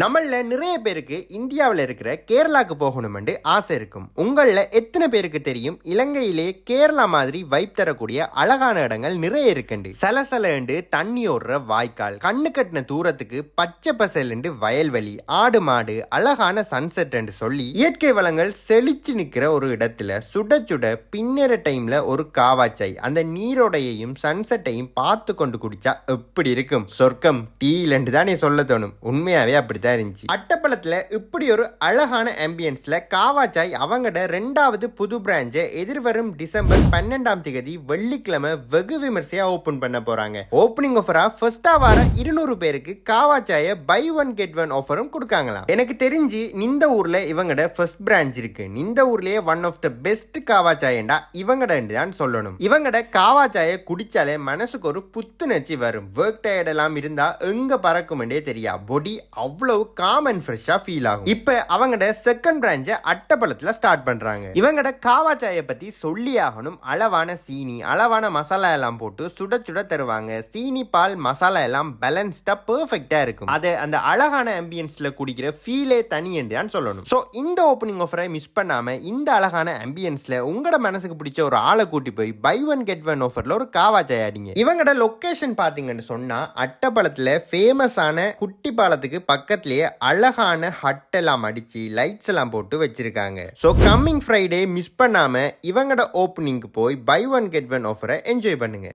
நம்மள நிறைய பேருக்கு இந்தியாவில் இருக்கிற கேரளாவுக்கு போகணுமெண்டு ஆசை இருக்கும். உங்களில் எத்தனை பேருக்கு தெரியும்? இலங்கையிலே கேரளா மாதிரி வைப் தரக்கூடிய அழகான இடங்கள் நிறைய இருக்குண்டு. சலசலண்டு தண்ணி ஓடுற வாய்க்கால் கண்ணு கட்டின தூரத்துக்கு பச்சை பசலுண்டு வயல்வெளி ஆடு மாடு அழகான சன்செட் சொல்லி இயற்கை வளங்கள் செழிச்சு நிற்கிற ஒரு இடத்துல சுட சுட பின்னர டைம்ல ஒரு காவாச்சாய் அந்த நீரோடையையும் சன்செட்டையும் பார்த்து கொண்டு குடிச்சா எப்படி இருக்கும்? சொர்க்கம் டீலண்டு தானே சொல்ல தோணும். உண்மையாவே அப்படித்தான் இருந்துச்சு. அட்டப்பழத்தில் இப்படி ஒரு அழகான ஆம்பியன்ஸ்ல காவாச்சாய் அவங்கட ரெண்டாவது புது பிரான்ச்சை எதிர்வரும் டிசம்பர் பன்னெண்டாம் தேதி வெள்ளிக்கிழமை வெகு விமர்சையா ஓப்பன் பண்ண போறாங்க. ஓப்பனிங் ஆஃபரா ஃபர்ஸ்டாக வர இருநூறு பேருக்கு காவாச்சாயை பை ஒன் கெட் ஒன் ஆஃபரும் கொடுக்காங்களாம். எனக்கு தெரிஞ்சு இந்த ஊர்ல இவங்கட ஃபர்ஸ்ட் பிரான்ச் இருக்கு. இந்த ஊர்லேயே ஒன் ஆஃப் த பெஸ்ட் காவாச்சாயண்டா இவங்கட தான் சொல்லணும். இவங்கட காவாச்சாய குடிச்சாலே மனசுக்கு ஒரு புத்துணர்ச்சி வரும். ஒர்க் டயர்டெல்லாம் இருந்தா எங்க பறக்குமெண்டே தெரியா? பொடி அவ்வளவு காம் அண்ட் ஃப்ரெஷ்ஷா ஃபீல் ஆகும். இப்ப அவங்கட செகண்ட் பிரான்ச்சை அட்டப்பழத்துல ஸ்டார்ட் பண்றாங்க. இவங்கட காவா சாயை பத்தி சொல்லி ஆகணும். அளவான சீனி அளவான மசாலா எல்லாம் போட்டு சுட சுட தருவாங்க. சீனி பால் மசாலா எல்லாம் பேலன்ஸ்டா பெர்ஃபெக்டா இருக்கும். அது அந்த அழகான ஆம்பியன்ஸ்ல குடிக்கிற ஃபீலே தனி என்று சொல்லணும். ஸோ இந்த ஓப்பனிங் ஆஃபரை மிஸ் பண்ணாம இந்த அழகான ஆம்பியன்ஸ்ல உங்களோட மனசுக்கு பிடிச்ச ஒரு ஆளை கூட்டி போய் பை ஒன் கெட் ஒன் ஆஃபர்ல ஒரு காவா சாய் அடிங்க. இவங்கட லொக்கேஷன் பாத்தீங்கன்னு சொன்னா அட்டப்பாளத்துல ஃபேமஸான குட்டி பாலத்துக்கு பக்கத்துலயே அழகான ஹட் எல்லாம் அடிச்சு லைட்ஸ் எல்லாம் போட்டு வச்சிருக்காங்க. ஸோ கம்மிங் ஃப்ரைடே மிஸ் பண்ணாம இவங்கட ஓப்பனிங்க்கு போய் பை ஒன் கெட் ஒன் ஆஃபரை என்ஜாய் பண்ணுங்க.